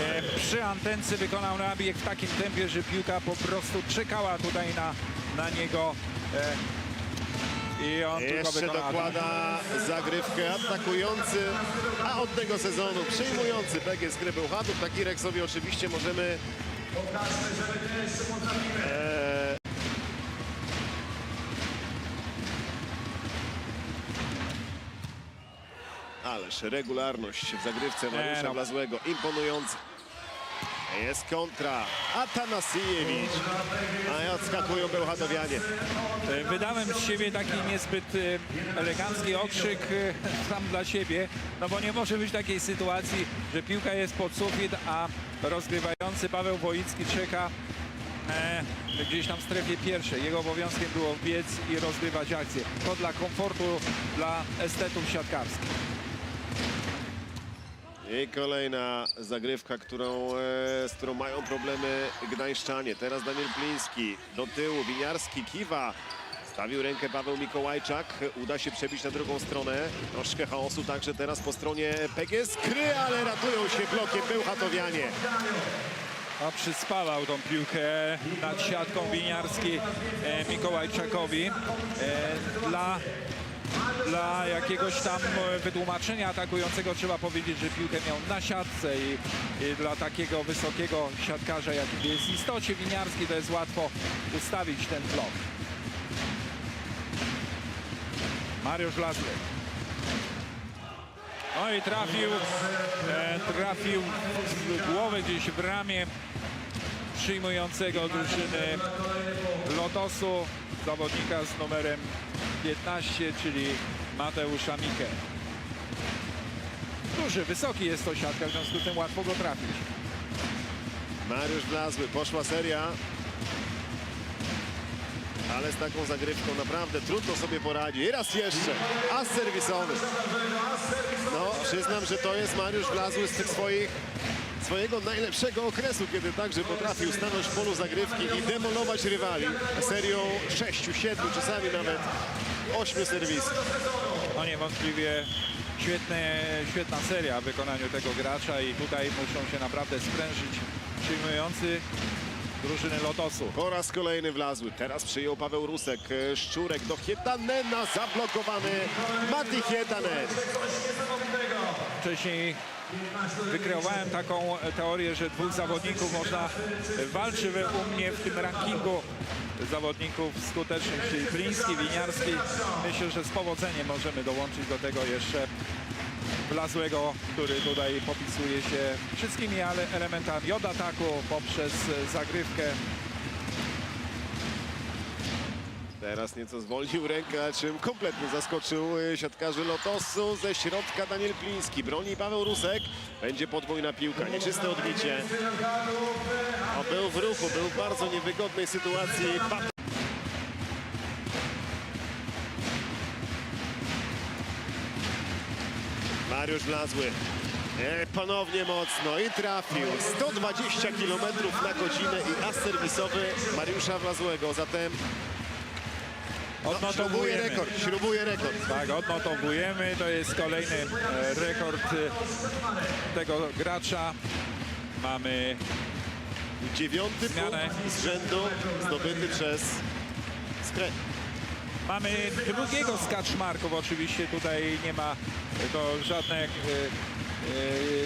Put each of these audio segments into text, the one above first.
e, przy antence wykonał nabieg w takim tempie, że piłka po prostu czekała tutaj na, na niego. E, I on Jeszcze dokłada zagrywkę atakujący, a od tego sezonu przyjmujący PGS Gry Bełchatów. Taki rek sobie oczywiście możemy e, Ależ regularność w zagrywce Mariusza no. Blazłego imponująca. Jest kontra. Atanasiewicz. A i odskakują Bełchatowianie. E, Wydałem z siebie taki niezbyt e, elegancki okrzyk e, sam dla siebie, no bo nie może być takiej sytuacji, że piłka jest pod sufit, a rozgrywający Paweł Wojicki czeka e, gdzieś tam w strefie pierwszej. Jego obowiązkiem było biec i rozgrywać akcję. To dla komfortu, dla estetów siatkarskich. I kolejna zagrywka, którą, e, z którą mają problemy gdańszczanie. Teraz Daniel Pliński do tyłu, Winiarski kiwa. Stawił rękę Paweł Mikołajczak. Uda się przebić na drugą stronę. Troszkę chaosu także teraz po stronie PGS Kry, ale ratują się blokiem Bełchatowianie. A przyspawał tą piłkę nad siatką Winiarski e, Mikołajczakowi. E, dla, dla jakiegoś tam e, wytłumaczenia atakującego trzeba powiedzieć, że piłkę miał na siatce i, i dla takiego wysokiego siatkarza, jakim jest w istocie Winiarski, to jest łatwo ustawić ten blok. Mariusz Lazły. No i trafił, e, trafił w głowę gdzieś w ramię przyjmującego drużyny Lotosu, zawodnika z numerem 15, czyli Mateusza Mikę. Duży, wysoki jest to siatka, w związku z tym łatwo go trafić. Mariusz Blazły, poszła seria. Ale z taką zagrywką naprawdę trudno sobie poradzi. I raz jeszcze, as serwisowy. No, przyznam, że to jest Mariusz Blazły z tych swoich, swojego najlepszego okresu, kiedy także potrafił stanąć w polu zagrywki i demolować rywali serią 6, 7, czasami nawet 8 serwisów. No niewątpliwie świetne, świetna seria w wykonaniu tego gracza i tutaj muszą się naprawdę sprężyć przyjmujący drużyny Lotosu. Po raz kolejny wlazły. Teraz przyjął Paweł Rusek. E, Szczurek do Hietanena. Zablokowany Mati Hietanen. Wcześniej wykreowałem taką teorię, że dwóch zawodników można walczy u mnie w tym rankingu zawodników skutecznych, czyli Pliński, Winiarski. Myślę, że z powodzeniem możemy dołączyć do tego jeszcze Blazłego, który tutaj popisuje się wszystkimi elementami od ataku poprzez zagrywkę. Teraz nieco zwolnił rękę, czym kompletnie zaskoczył e, siatkarzy Lotosu. Ze środka Daniel Pliński. Broni Paweł Rusek. Będzie podwójna piłka. Nieczyste odbicie. O, był w ruchu. Był w bardzo niewygodnej sytuacji. Mariusz Blazły. E, ponownie mocno i trafił. 120 km na godzinę i as serwisowy Mariusza Blazłego. Zatem śrubuje Odnotowujemy. rekord, śrubuje rekord. Tak, odnotowujemy. To jest kolejny e, rekord e, tego gracza. Mamy Dziewiąty Zmianę. punkt z rzędu zdobyty przez Skrę. Mamy drugiego z kaczmarków. Oczywiście tutaj nie ma to żadne e, e,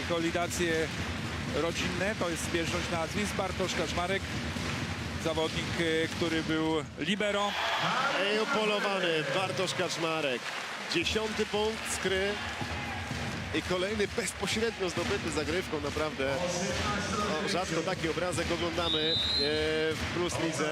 kolidacje rodzinne. To jest zbieżność nazwisk. Bartosz Kaczmarek, zawodnik, e, który był libero. Ej, upolowany Bartosz Kaczmarek. Dziesiąty punkt Skry. I kolejny bezpośrednio zdobyty zagrywką, naprawdę. No, rzadko taki obrazek oglądamy e, w Plus Lidze.